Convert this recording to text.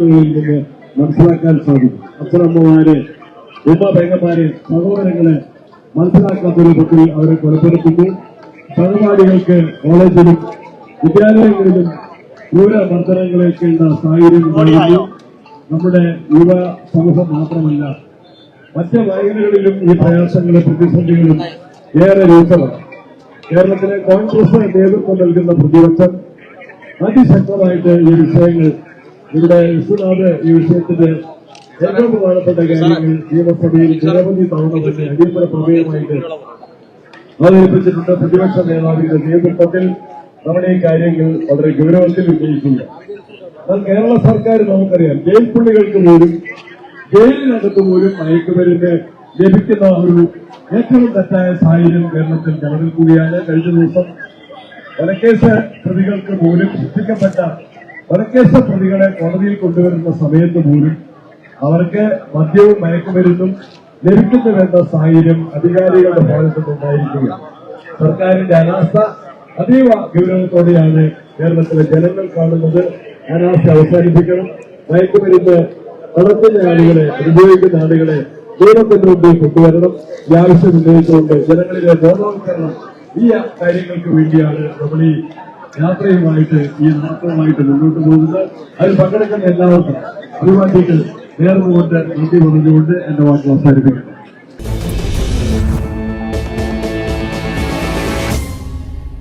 വാർത്തകളിൽ നിന്ന് മനസ്സിലാക്കാൻ സാധിക്കും. അച്ഛനമ്മമാര് ഉമ്മ പെങ്ങന്മാര് സഹോദരങ്ങളെ മനസ്സിലാക്കാത്ത രൂപത്തിൽ അവരെ കൊലപ്പെടുത്തുന്നു. സഹപാഠികൾക്ക് കോളേജിലും വിദ്യാലയങ്ങളിലും ക്രൂര മർദ്ദനങ്ങളേൽക്കേണ്ട സാഹചര്യം നമ്മുടെ യുവ സമൂഹം മാത്രമല്ല മറ്റ് മേഖലകളിലും ഈ പ്രയാസങ്ങളും പ്രതിസന്ധികളും ഏറെ രൂക്ഷമാണ്. കേരളത്തിലെ കോൺഗ്രസ് നേതൃത്വം നൽകുന്ന പ്രതിപക്ഷം അതിശക്തമായിട്ട് ഈ വിഷയങ്ങൾ ഇവിടെ വിശ്വനാഥ് ഈ വിഷയത്തിന്റെ ഏറ്റവും പ്രധാനപ്പെട്ട കാര്യങ്ങൾ നിയമസഭയിൽ നിരവധി തവണ തന്നെ അടിയന്തര പ്രമേയമായിട്ട് അവതരിപ്പിച്ചിട്ടുണ്ട്. പ്രതിപക്ഷ നേതാവിന്റെ നേതൃത്വത്തിൽ നമ്മുടെ ഈ കാര്യങ്ങൾ വളരെ ഗൗരവത്തിൽ ഉന്നയിക്കുന്നു. എന്നാൽ കേരള സർക്കാർ നമുക്കറിയാം ജയിൽ പുള്ളികൾക്ക് പോലും ജയിലിനകത്ത് പോലും മയക്കുമരുന്ന് ലഭിക്കുന്ന ഒരു ഏറ്റവും തെറ്റായ സാഹചര്യം കേരളത്തിൽ നിലനിൽക്കുകയാണ്. കഴിഞ്ഞ ദിവസം കൊലക്കേസ് പ്രതികൾക്ക് പോലും ശിക്ഷിക്കപ്പെട്ട വലക്കേസ് പ്രതികളെ കോടതിയിൽ കൊണ്ടുവരുന്ന സമയത്ത് പോലും അവർക്ക് മദ്യവും മയക്കുമരുന്നും ലഭിക്കുന്നു വേണ്ട സാഹചര്യം അധികാരികളുടെ ഭാഗത്തു നിന്നുണ്ടായിരിക്കുകയാണ് സർക്കാരിന്റെ അനാസ്ഥ അതീവ ഗൗരവത്തോടെയാണ് കേരളത്തിലെ ജനങ്ങൾ കാണുന്നത്. അനാസ്ഥ അവസാനിപ്പിക്കണം. മയക്കുമരുന്ന് നടത്തുന്ന ആളുകളെ ഉപയോഗിക്കുന്ന ആളുകളെ ദൈവത്തിന്റെ മുമ്പിൽ കൊണ്ടുവരണം. ഈ ആവശ്യം ഉന്നയിച്ചുകൊണ്ട് ജനങ്ങളിലെ ബോധവൽക്കരണം ഈ കാര്യങ്ങൾക്ക് വേണ്ടിയാണ് നമ്മൾ ഈ യാത്രയുമായിട്ട് ഈ നാട്ടവുമായിട്ട് മുന്നോട്ട് പോകുന്നത് അതിൽ പങ്കെടുക്കുന്ന എല്ലാവർക്കും അഭിവാദ്യങ്ങൾ നേർന്നുകൊണ്ട് നന്ദി പറഞ്ഞുകൊണ്ട് എന്റെ വാക്ക് അവസാനിപ്പിക്കുന്നു.